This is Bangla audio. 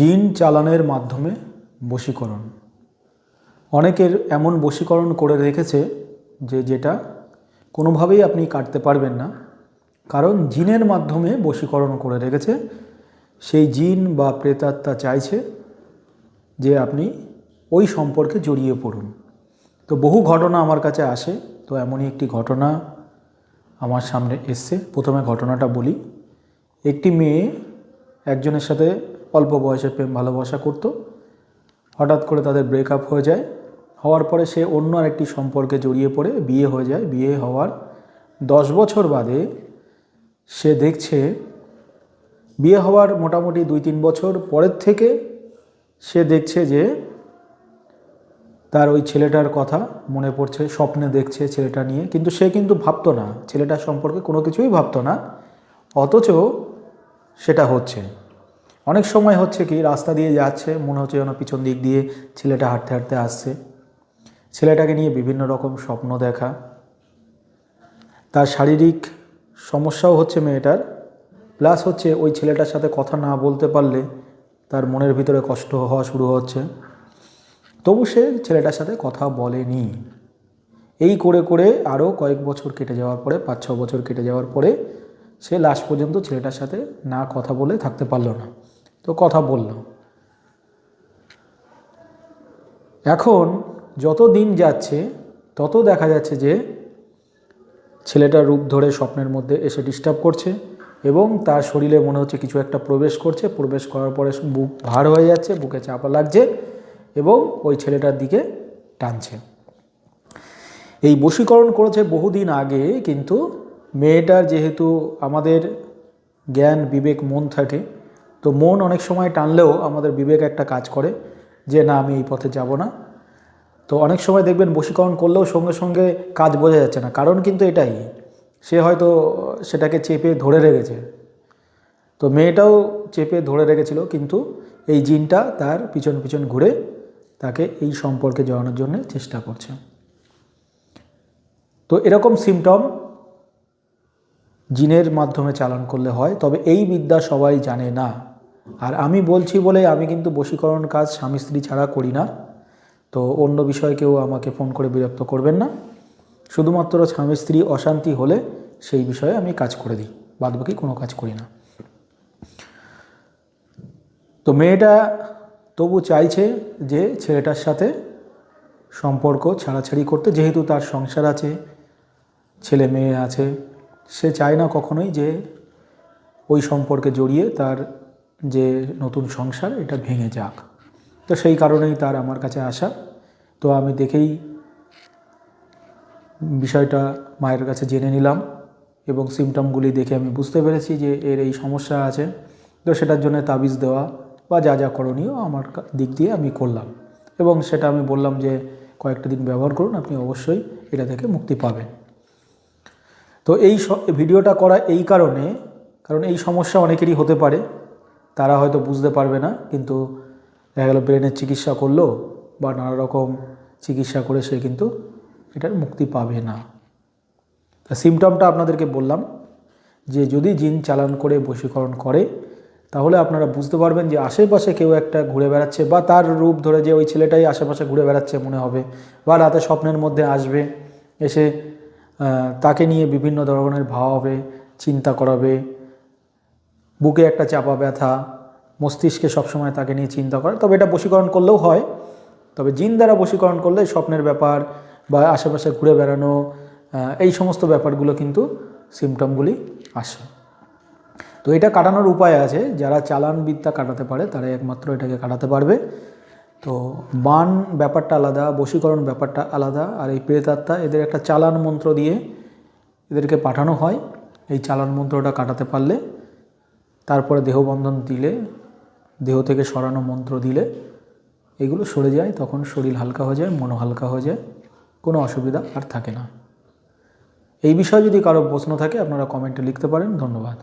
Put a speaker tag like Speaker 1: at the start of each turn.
Speaker 1: জিন চালানের মাধ্যমে বশীকরণ। অনেকের এমন বশীকরণ করে রেখেছে যে যেটা কোনোভাবেই আপনি কাটতে পারবেন না। কারণ জিনের মাধ্যমে বশীকরণ করে রেখেছে, সেই জিন বা প্রেতাত্মা চাইছে যে আপনি ওই সম্পর্কে জড়িয়ে পড়ুন। তো বহু ঘটনা আমার কাছে আসে, তো এমনই একটি ঘটনা আমার সামনে এসছে। প্রথমে ঘটনাটা বলি। একটি মেয়ে একজনের সাথে অল্প বয়সে প্রেম ভালোবাসা করত। হঠাৎ করে তাদের ব্রেকআপ হয়ে যায়। হওয়ার পরে সে অন্য আরেকটি সম্পর্কে জড়িয়ে পড়ে, বিয়ে হয়ে যায়। বিয়ে হওয়ার দশ বছর বাদে সে দেখছে, বিয়ে হওয়ার মোটামুটি দুই তিন বছর পরের থেকে সে দেখছে যে তার ওই ছেলেটার কথা মনে পড়ছে, স্বপ্নে দেখছে ছেলেটা নিয়ে। কিন্তু সে কিন্তু ভাবতো না, ছেলেটার সম্পর্কে কোনো কিছুই ভাবতো না। অথচ সেটা হচ্ছে। অনেক সময় হচ্ছে কি, রাস্তা দিয়ে যাচ্ছে, মনে হচ্ছে যেন পিছন দিক দিয়ে ছেলেটা হাঁটতে হাঁটতে আসছে। ছেলেটাকে নিয়ে বিভিন্ন রকম স্বপ্ন দেখা। তার শারীরিক সমস্যাও হচ্ছে মেয়েটার। প্লাস হচ্ছে ওই ছেলেটার সাথে কথা না বলতে পারলে তার মনের ভিতরে কষ্ট হওয়া শুরু হচ্ছে। তবু সে ছেলেটার সাথে কথা বলেনি। এই করে করে আরও কয়েক বছর কেটে যাওয়ার পরে, পাঁচ ছ বছর কেটে যাওয়ার পরে সে লাস্ট পর্যন্ত ছেলেটার সাথে না কথা বলে থাকতে পারল না। তো কথা বলল। এখন যত দিন যাচ্ছে, তত দেখা যাচ্ছে যে ছেলেটার রূপ ধরে স্বপ্নের মধ্যে এসে ডিস্টার্ব করছে এবং তার শরীরে মনে হচ্ছে কিছু একটা প্রবেশ করছে। প্রবেশ করার পরে বুক ভার হয়ে যাচ্ছে, বুকে চাপা লাগছে এবং ওই ছেলেটার দিকে টানছে। এই বশীকরণ করেছে বহুদিন আগে, কিন্তু মেয়েটার যেহেতু আমাদের জ্ঞান, বিবেক, মন থাকে তো মন অনেক সময় টানলেও আমাদের বিবেক একটা কাজ করে যে, না, আমি এই পথে যাব না। তো অনেক সময় দেখবেন বশীকরণ করলেও সঙ্গে সঙ্গে কাজ বোঝা যাচ্ছে না। কারণ কিন্তু এটাই, সে হয়তো সেটাকে চেপে ধরে রেখেছে। তো মেয়েটাও চেপে ধরে রেখেছিল, কিন্তু এই জিনটা তার পিছন পিছন ঘুরে তাকে এই সম্পর্কে জড়ানোর জন্য চেষ্টা করছে। তো এরকম সিমটম জিনের মাধ্যমে চালান করলে হয়, তবে এই বিদ্যা সবাই জানে না। আর আমি বলছি বলে আমি কিন্তু বশীকরণ কাজ স্বামী স্ত্রী ছাড়া করি না। তো অন্য বিষয়ে কেউ আমাকে ফোন করে বিরক্ত করবেন না। শুধুমাত্র স্বামী স্ত্রী অশান্তি হলে সেই বিষয়ে আমি কাজ করে দিই, বাদবাকি কোনো কাজ করি না। তো মেয়েটা তবু চাইছে যে ছেলেটার সাথে সম্পর্ক ছাড়াছাড়ি করতে, যেহেতু তার সংসার আছে, ছেলে মেয়ে আছে, সে চায় না কখনোই যে ওই সম্পর্কে জড়িয়ে তার যে নতুন সংসার, এটা ভেঙে যাক। তো সেই কারণেই তার আমার কাছে আসা। তো আমি দেখেই বিষয়টা মায়ের কাছে জেনে নিলাম এবং সিমটমগুলি দেখে আমি বুঝতে পেরেছি যে এর এই সমস্যা আছে। তো সেটার জন্য তাবিজ দেওয়া বা যা যা করণীয় আমার দিক দিয়ে আমি করলাম। এবং সেটা আমি বললাম যে, কয়েকটা দিন ব্যবহার করুন, আপনি অবশ্যই এটা থেকে মুক্তি পাবেন। তো এই ভিডিওটা করা এই কারণে, কারণ এই সমস্যা অনেকেরই হতে পারে। তারা হয়তো বুঝতে পারবে না, কিন্তু দেখা গেল ব্রেনের চিকিৎসা করল বা নানা রকম চিকিৎসা করে সে কিন্তু এটার মুক্তি পাবে না। তা সিমটমটা আপনাদেরকে বললাম যে যদি জিন চালান করে, বশীকরণ করে, তাহলে আপনারা বুঝতে পারবেন যে আশেপাশে কেউ একটা ঘুরে বেড়াচ্ছে বা তার রূপ ধরে যে ওই ছেলেটাই আশেপাশে ঘুরে বেড়াচ্ছে মনে হবে বা রাতে স্বপ্নের মধ্যে আসবে, এসে তাকে নিয়ে বিভিন্ন ধরনের ভাব হবে চিন্তা করাবে বুকে একটা চাপা ব্যথা, মস্তিষ্কে সবসময় তাকে নিয়ে চিন্তা করে। তবে এটা বশীকরণ করলেও হয়। তবে জিন দ্বারা বশীকরণ করলে স্বপ্নের ব্যাপার বা আশেপাশে ঘুরে বেড়ানো এই সমস্ত ব্যাপারগুলো কিন্তু সিমটমগুলি আসে। তো এটা কাটানোর উপায় আছে। যারা চালান বিদ্যা কাটাতে পারে তারা একমাত্র এটাকে কাটাতে পারবে। তো বান ব্যাপারটা আলাদা, বশীকরণ ব্যাপারটা আলাদা, আর এই প্রেতাত্মা, এদের একটা চালান মন্ত্র দিয়ে এদেরকে পাঠানো হয়। এই চালান মন্ত্রটা কাটাতে পারলে তারপরে দেহবন্ধন দিলে, দেহ থেকে সরানো মন্ত্র দিলে, এগুলো সরে যায়, তখন শরীর হালকা হয়ে যায়, মনও হালকা হয়ে যায়, কোনো অসুবিধা আর থাকে না। এই বিষয়ে যদি কারও প্রশ্ন থাকে, আপনারা কমেন্টে লিখতে পারেন। ধন্যবাদ।